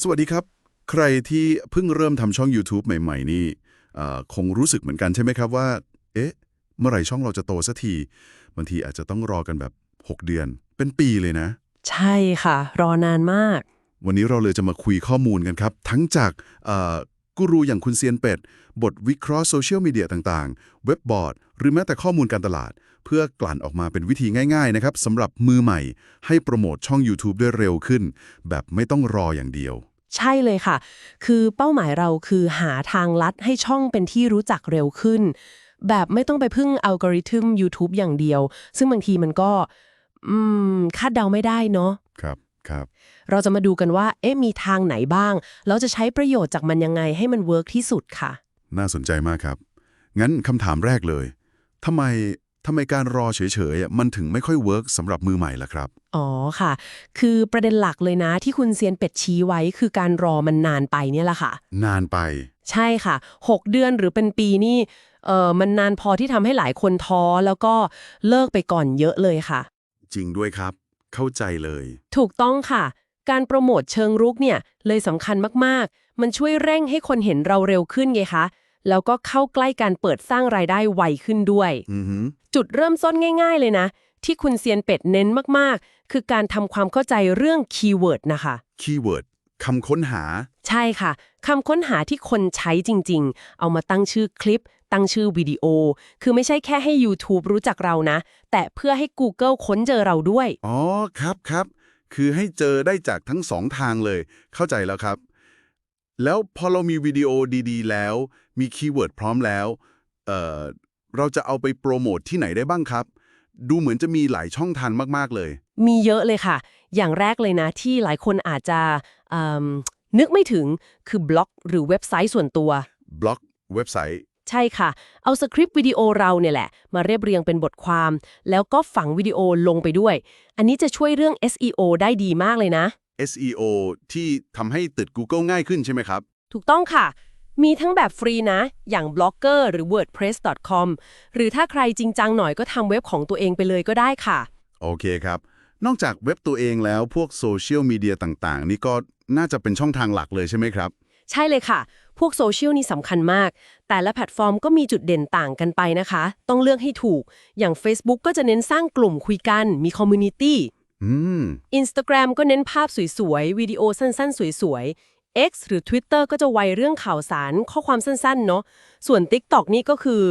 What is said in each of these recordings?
สวัสดีครับ ใครที่เพิ่งเริ่มทำช่อง YouTube ใหม่ ๆ นี่เอ่อคงรู้สึกเหมือนกันใช่ไหมครับว่า เอ๊ะ เมื่อไหร่ช่องเราจะโตสักทีบางทีอาจจะต้องรอกันแบบ 6 เดือน เป็นปีเลยนะ ใช่ค่ะ รอนานมาก วันนี้เราเลยจะมาคุยข้อมูลกันครับ ทั้งจากเอ่อกูรูอย่างคุณเซียนเป็ด บทวิเคราะห์โซเชียลมีเดียต่างๆ เว็บบอร์ด หรือแม้แต่ข้อมูลการตลาด เพื่อกลั่นออกมาเป็นวิธีง่ายๆนะครับสำหรับมือใหม่ ให้โปรโมทช่อง YouTube ได้เร็วขึ้น แบบไม่ต้องรออย่างเดียว ใช่เลยค่ะ คือเป้าหมายเราคือหาทางลัดให้ช่องเป็นที่รู้จักเร็วขึ้น แบบไม่ต้องไปพึ่งอัลกอริทึม YouTube อย่างเดียว ซึ่งบางทีมันก็อืมคาดเดาไม่ได้เนาะครับครับ เราจะมาดูกันว่า เอ๊ะมีทางไหนบ้างแล้วจะใช้ประโยชน์จากมันยังไงให้มันเวิร์กที่สุดค่ะ น่าสนใจมากครับ งั้นคำถามแรกเลย ทำไมทำไมการรอเฉยๆอะมันถึงไม่ค่อยเวิร์กสำหรับมือใหม่ล่ะครับ อ๋อค่ะ คือประเด็นหลักเลยนะที่คุณเซียนเป็ดชี้ไว้คือการรอมันนานไปเนี่ยแหละค่ะ นานไป ใช่ค่ะ 6 เดือนหรือเป็นปีนี่เออมันนานพอที่ทำให้หลายคนท้อแล้วก็เลิกไปก่อนเยอะเลยค่ะ จริงด้วยครับ เข้าใจเลย ถูกต้องค่ะ การโปรโมทเชิงรุกเนี่ยเลยสำคัญมากๆ มันช่วยเร่งให้คนเห็นเราเร็วขึ้นไงคะ แล้วก็เข้าใกล้การเปิดสร้างรายได้ไวขึ้นด้วยอือหือจุดเริ่มต้นง่าย ๆ เลยนะ ที่คุณเซียนเป็ดเน้นมากๆ คือการทำความเข้าใจเรื่องคีย์เวิร์ดนะคะคีย์เวิร์ดคำค้นหา ใช่ค่ะคำค้นหาที่คนใช้จริง ๆ เอามาตั้งชื่อคลิป ตั้งชื่อวิดีโอ คือไม่ใช่แค่ให้ YouTube รู้จักเรานะ แต่เพื่อให้ Google ค้นเจอเราด้วย อ๋อครับครับ คือให้เจอได้จากทั้งสองทางเลย เข้าใจแล้วครับ แล้วพอเรามีวิดีโอดี ๆ แล้ว มีคีย์เวิร์ดพร้อมแล้วเอ่อเราจะเอาไปโปรโมทที่ไหนได้บ้างครับ ดูเหมือนจะมีหลายช่องทางมาก ๆ เลย มีเยอะเลยค่ะ อย่างแรกเลยนะที่หลายคนอาจจะอืมนึกไม่ถึงคือบล็อกหรือเว็บไซต์ส่วนตัว บล็อกเว็บไซต์ ใช่ค่ะ เอาสคริปต์วิดีโอเราเนี่ยแหละ มาเรียบเรียงเป็นบทความ แล้วก็ฝังวิดีโอลงไปด้วย อันนี้จะช่วยเรื่อง SEO ได้ดีมากเลยนะ SEO ที่ทำให้ติด Google ง่ายขึ้นใช่ไหมครับ ถูกต้องค่ะ มีทั้งแบบฟรีนะ อย่าง Blogger หรือ wordpress.com หรือถ้าใครจริงจังหน่อยก็ทำเว็บของตัวเองไปเลยก็ได้ค่ะ โอเคครับ นอกจากเว็บตัวเองแล้วพวกโซเชียลมีเดียต่างๆ นี่ก็น่าจะเป็นช่องทางหลักเลยใช่ไหมครับ ใช่เลยค่ะ พวกโซเชียลนี่สำคัญมาก แต่ละแพลตฟอร์มก็มีจุดเด่นต่างกันไปนะคะ ต้องเลือกให้ถูก อย่าง Facebook ก็จะเน้นสร้างกลุ่มคุยกัน มีคอมมูนิตี้อืม Instagram ก็เน้นภาพสวยๆ วิดีโอสั้นๆ สวยๆ X หรือ Twitter ก็จะไวเรื่องข่าวสารข้อความสั้นๆ เนาะส่วน TikTok นี่ก็คือ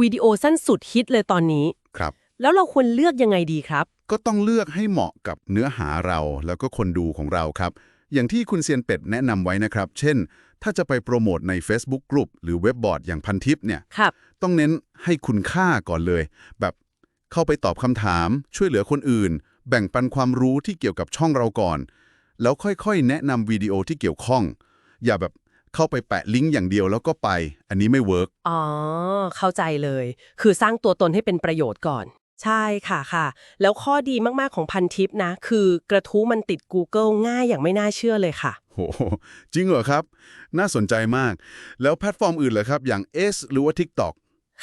วิดีโอสั้นสุดฮิตเลยตอนนี้ ครับ แล้วเราควรเลือกยังไงดีครับ ก็ต้องเลือกให้เหมาะกับเนื้อหาเราแล้วก็คนดูของเราครับ อย่างที่คุณเซียนเป็ดแนะนำไว้นะครับ เช่น ถ้าจะไปโปรโมทใน Facebook กลุ่มหรือเว็บบอร์ดอย่างพันทิปเนี่ย ครับ ต้องเน้นให้คุณค่าก่อนเลย แบบเข้าไปตอบคำถาม ช่วยเหลือคนอื่น แบ่งปันความรู้ที่เกี่ยวกับช่องเราก่อน แล้วค่อยๆ แนะนำวิดีโอที่เกี่ยวข้อง อย่าแบบเข้าไปแปะลิงก์อย่างเดียวแล้วก็ไป อันนี้ไม่เวิร์กอ๋อ เข้าใจเลย คือสร้างตัวตนให้เป็นประโยชน์ก่อน ใช่ค่ะค่ะ แล้วข้อดีมากๆของพันทิปนะ คือกระทู้มันติด Google ง่ายอย่างไม่น่าเชื่อเลยค่ะโหจริงเหรอครับ น่าสนใจมาก แล้วแพลตฟอร์มอื่นเหรอครับ อย่าง S หรือว่า TikTok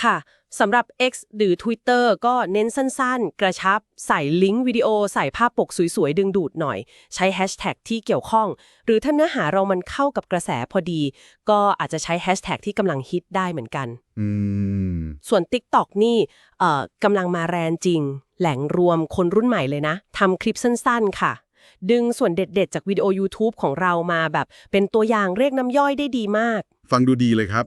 ค่ะสำหรับ X หรือ Twitter ก็เน้นสั้นๆ กระชับ ใส่ลิงก์วิดีโอ ใส่ภาพปกสวยๆ ดึงดูดหน่อย ใช้แฮชแท็กที่เกี่ยวข้อง หรือถ้าเนื้อหาเรามันเข้ากับกระแสพอดี ก็อาจจะใช้แฮชแท็กที่กำลังฮิตได้เหมือนกันอืมส่วน TikTok นี่เอ่อกำลังมาแรงจริง แหล่งรวมคนรุ่นใหม่เลยนะทำคลิปสั้นๆ ค่ะ ดึงส่วนเด็ดๆ จากวิดีโอ YouTube ของเรามาแบบเป็นตัวอย่างเรียกน้ำย่อยได้ดีมาก ฟังดูดีเลยครับ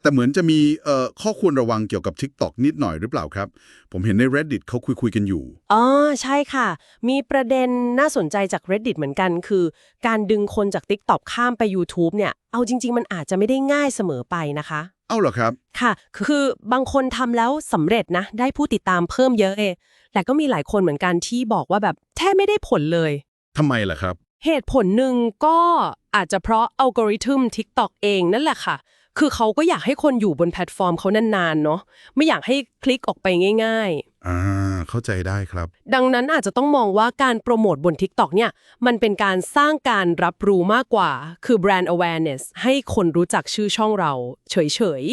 แต่เหมือนจะมีเอ่อข้อควรระวังเกี่ยวกับ TikTok นิดหน่อยหรือเปล่าครับ ผมเห็นใน Reddit เขาคุยคุยๆกันอยู่ อ๋อ ใช่ค่ะ มีประเด็นน่าสนใจจาก Reddit เหมือนกัน คือ การดึงคนจาก TikTok ข้ามไป YouTube เนี่ย เอาจริง ๆ มันอาจจะไม่ได้ง่ายเสมอไปนะคะ เอ้าเหรอครับ ค่ะ คือบางคนทำแล้วสำเร็จนะ ได้ผู้ติดตามเพิ่มเยอะเลยแต่ก็มีหลายคนเหมือนกันที่บอกว่าแบบแทบไม่ได้ผลเลยทำไมล่ะครับ เหตุผลหนึ่งก็ อาจจะเพราะอัลกอริทึม TikTok เองนั่นแหละค่ะ คือเขาก็อยากให้คนอยู่บนแพลตฟอร์มเขานานๆเนาะไม่อยากให้คลิกออกไปง่ายๆ อ่า เข้าใจได้ครับ ดังนั้นอาจจะต้องมองว่าการโปรโมทบน TikTok เนี่ย มันเป็นการสร้างการรับรู้มากกว่า คือ brand awareness ให้คนรู้จักชื่อช่องเรา เฉย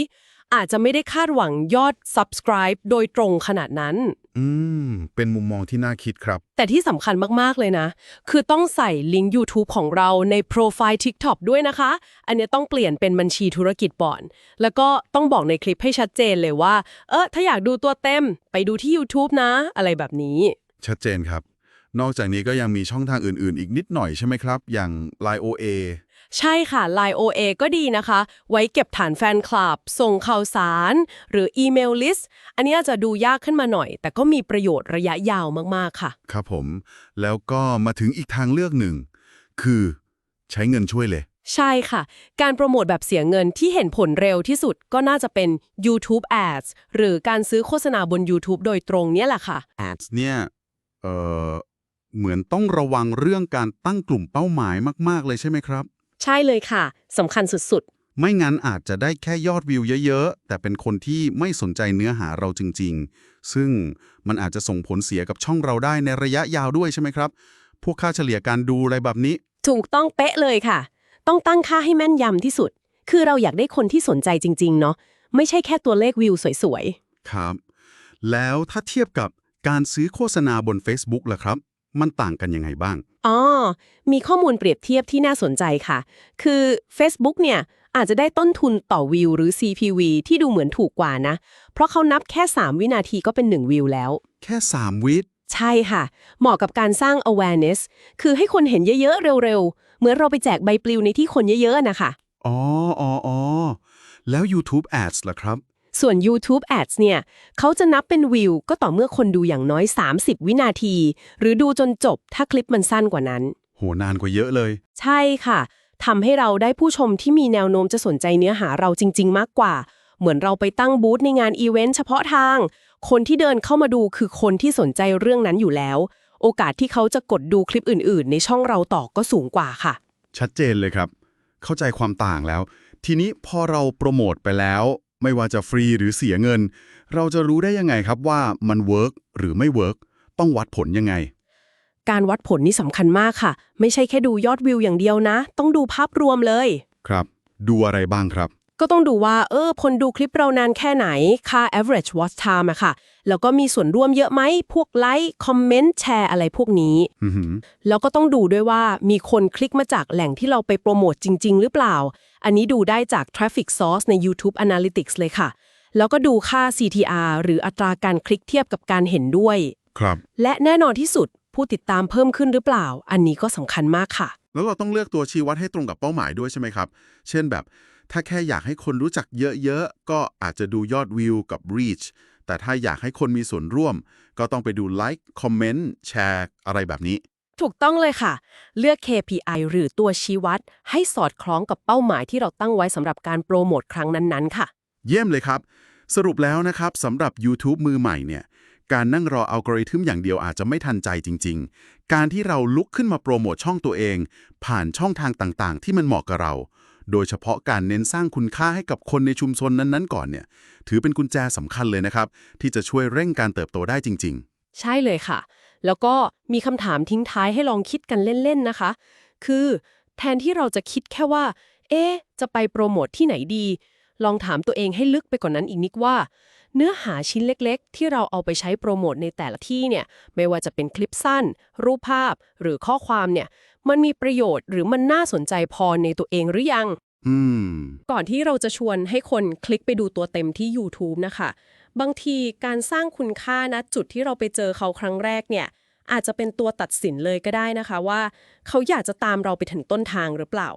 อาจจะไม่ได้คาดหวังยอด subscribe โดยตรงขนาดนั้น อืม เป็นมุมมองที่น่าคิดครับ แต่ที่สำคัญมากๆเลยนะ คือต้องใส่ลิงก์ YouTube ของเราในโปรไฟล์ TikTok ด้วยนะคะ อันเนี้ยต้องเปลี่ยนเป็นบัญชีธุรกิจก่อน แล้วก็ต้องบอกในคลิปให้ชัดเจนเลยว่า เออถ้าอยากดูตัวเต็ม ไปดูที่ YouTube นะ อะไรแบบนี้ ชัดเจนครับ นอกจากนี้ก็ยังมีช่องทางอื่น ๆ อีกนิดหน่อยใช่ไหมครับ อย่าง Line OA ใช่ค่ะ Line OA ก็ดีนะคะ ไว้เก็บฐานแฟนคลับ ส่งข่าวสาร หรืออีเมลลิสต์อันเนี้ยจะดูยากขึ้นมาหน่อย แต่ก็มีประโยชน์ระยะยาวมากๆค่ะ ครับผม แล้วก็มาถึงอีกทางเลือกหนึ่ง คือใช้เงินช่วยเลย ใช่ค่ะ การโปรโมทแบบเสียเงินที่เห็นผลเร็วที่สุดก็น่าจะเป็น YouTube Ads หรือการซื้อโฆษณาบน YouTube โดยตรงเนี่ยแหละค่ะ Ads เนี่ยเอ่อเหมือนต้องระวังเรื่องการตั้งกลุ่มเป้าหมายมาก ๆ เลยใช่ไหมครับ ใช่เลยค่ะสำคัญสุดไม่งั้นอาจจะได้แค่ยอดวิวเยอะๆ แต่เป็นคนที่ไม่สนใจเนื้อหาเราจริงๆ ซึ่งมันอาจจะส่งผลเสียกับช่องเราได้ในระยะยาวด้วยใช่ไหมครับ พวกค่าเฉลี่ยการดูอะไรแบบนี้ๆถูกต้องเป๊ะเลยค่ะ ต้องตั้งค่าให้แม่นยำที่สุด คือเราอยากได้คนที่สนใจจริง ๆ เนาะไม่ใช่แค่ตัวเลขวิวสวยครับ แล้วถ้าเทียบกับการซื้อโฆษณาบน Facebook ล่ะครับ มันต่างกันยังไงบ้างๆ อ๋อ มีข้อมูลเปรียบเทียบที่น่าสนใจค่ะ คือ Facebook เนี่ยอาจจะได้ต้นทุนต่อวิวหรือ CPV ที่ดูเหมือนถูกกว่านะ เพราะเขานับแค่ 3 วินาทีก็เป็น 1 วิวแล้ว แค่ 3 วิใช่ค่ะ เหมาะกับการสร้าง awareness คือให้คนเห็นเยอะๆ เร็วๆ เหมือนเราไปแจกใบปลิวในที่คนเยอะๆนะคะ อ๋ออ๋ออ๋อแล้ว YouTube Ads ล่ะครับ ส่วน YouTube Ads เนี่ย เขาจะนับเป็นวิวก็ต่อเมื่อคนดูอย่างน้อย 30 วินาที หรือดูจนจบถ้าคลิปมันสั้นกว่านั้น โหนานกว่าเยอะเลย ใช่ค่ะทำให้เราได้ผู้ชมที่มีแนวโน้มจะสนใจเนื้อหาเราจริง ๆ มากกว่า เหมือนเราไปตั้งบูธในงานอีเวนต์เฉพาะทาง คนที่เดินเข้ามาดูคือคนที่สนใจเรื่องนั้นอยู่แล้ว โอกาสที่เขาจะกดดูคลิปอื่น ๆ ในช่องเราต่อก็สูงกว่าค่ะ ชัดเจนเลยครับ เข้าใจความต่างแล้ว ทีนี้พอเราโปรโมทไปแล้ว ไม่ว่าจะฟรีหรือเสียเงิน เราจะรู้ได้ยังไงครับว่ามันเวิร์กหรือไม่เวิร์กต้องวัดผลยังไง การวัดผลนี่สำคัญมากค่ะ ไม่ใช่แค่ดูยอดวิวอย่างเดียวนะ ต้องดูภาพรวมเลย ครับ ดูอะไรบ้างครับ ก็ต้องดูว่า เออคนดูคลิปเรานานแค่ไหน ค่า average watch time อะค่ะ แล้วก็มีส่วนร่วมเยอะไหม พวกไลค์ คอมเมนต์ แชร์อะไรพวกนี้อือหือแล้วก็ต้องดูด้วยว่ามีคนคลิกมาจากแหล่งที่เราไปโปรโมทจริง ๆ หรือเปล่า อันนี้ดูได้จาก traffic source ใน YouTube Analytics เลยค่ะ แล้วก็ดูค่า CTR หรืออัตราการคลิกเทียบกับการเห็นด้วย ครับ และแน่นอนที่สุดผู้ติดตามเพิ่มขึ้นหรือเปล่า อันนี้ก็สำคัญมากค่ะ แล้วเราต้องเลือกตัวชี้วัดให้ตรงกับเป้าหมายด้วยใช่ไหมครับ เช่นแบบ ถ้าแค่อยากให้คนรู้จักเยอะๆ ก็อาจจะดูยอดวิวกับ reach แต่ถ้าอยากให้คนมีส่วนร่วม ก็ต้องไปดู like comment แชร์อะไรแบบนี้ ถูกต้องเลยค่ะ เลือก KPI หรือตัวชี้วัด ให้สอดคล้องกับเป้าหมายที่เราตั้งไว้สำหรับการโปรโมทครั้งนั้นๆ ค่ะ เยี่ยมเลยครับ สรุปแล้วนะครับสำหรับ YouTube มือใหม่เนี่ยการนั่งรออัลกอริทึมอย่างเดียวอาจจะไม่ทันใจจริง ๆ การที่เราลุกขึ้นมาโปรโมทช่องตัวเอง ผ่านช่องทางต่างๆ ที่มันเหมาะกับเรา โดยเฉพาะการเน้นสร้างคุณค่าให้กับคนในชุมชนนั้นๆ ก่อนเนี่ย ถือเป็นกุญแจสำคัญเลยนะครับ ที่จะช่วยเร่งการเติบโตได้จริง ๆ ใช่เลยค่ะ แล้วก็มีคำถามทิ้งท้ายให้ลองคิดกันเล่น ๆ นะคะ คือแทนที่เราจะคิดแค่ว่า เอ๊จะไปโปรโมทที่ไหนดี ลองถามตัวเองให้ลึกไปกว่านนั้นอีกนิดว่า เนื้อหาชิ้นเล็กๆ ที่เราเอาไปใช้โปรโมทในแต่ละที่เนี่ย ไม่ว่าจะเป็นคลิปสั้น รูปภาพ หรือข้อความเนี่ย มันมีประโยชน์หรือมันน่าสนใจพอในตัวเองหรือยังๆอืม ก่อนที่เราจะชวนให้คนคลิกไปดูตัวเต็มที่ YouTube นะคะ บางทีการสร้างคุณค่าณจุดที่เราไปเจอเขาครั้งแรกเนี่ย อาจจะเป็นตัวตัดสินเลยก็ได้นะคะว่า เขาอยากจะตามเราไปถึงต้นทางหรือเปล่า